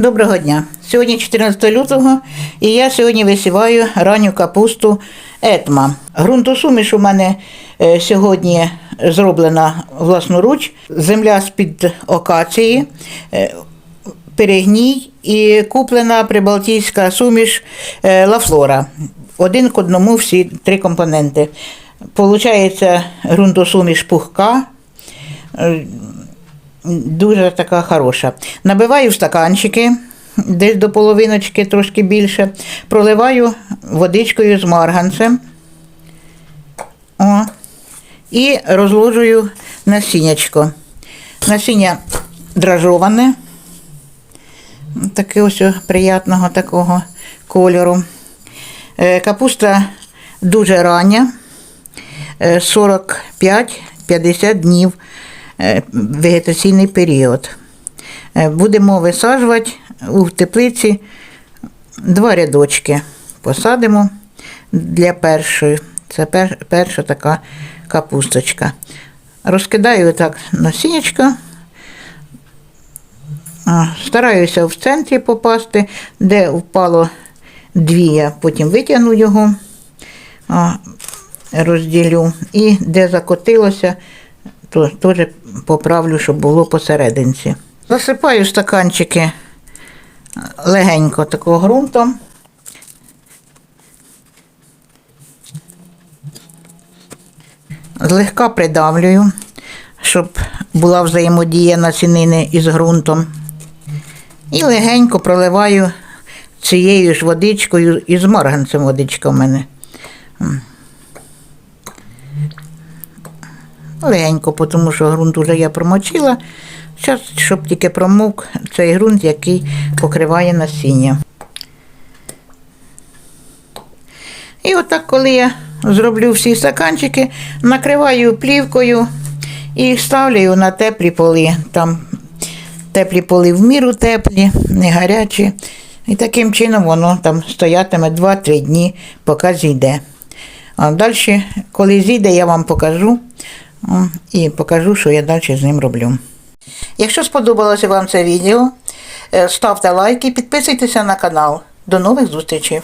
Доброго дня. Сьогодні 14 лютого і я сьогодні висіваю ранню капусту етма. Ґрунтосуміш у мене е, сьогодні зроблена власноруч. Земля з-під окації, е, перегній і куплена прибалтійська суміш е, Лафлора. Один к одному всі три компоненти. Получається ґрунтосуміш пухка, дуже така хороша. Набиваю в стаканчики, десь до половиночки, трошки більше. Проливаю водичкою з марганцем. О, і розложую насіннячко. Насіння дражоване, таке ось приятного такого кольору. Е, Капуста дуже рання, е, 45-50 днів е, вегетаційний період. Е, Будемо висаджувати у теплиці два рядочки. Посадимо для першої. Це пер, перша така капусточка. Розкидаю так насіннячко. А, Стараюся в центрі попасти, де впало дві, я потім витягну його, розділю. І де закотилося, то теж поправлю, щоб було посерединці. Засипаю стаканчики легенько такого ґрунтом. Злегка придавлюю, щоб була взаємодія насінини із ґрунтом. І легенько проливаю цією ж водичкою із марганцем водичка в мене. М. Легенько, тому що ґрунт уже я промочила. Зараз, щоб тільки промок цей ґрунт, який покриває насіння. І отак, коли я зроблю всі стаканчики, накриваю плівкою і ставлю на теплі поли. Там теплі поли в міру теплі, не гарячі. І таким чином воно там стоятиме 2-3 дні, поки зійде. А далі, коли зійде, я вам покажу і покажу, що я далі з ним роблю. Якщо сподобалося вам це відео, е, ставте лайки, підписуйтеся на канал. До нових зустрічей!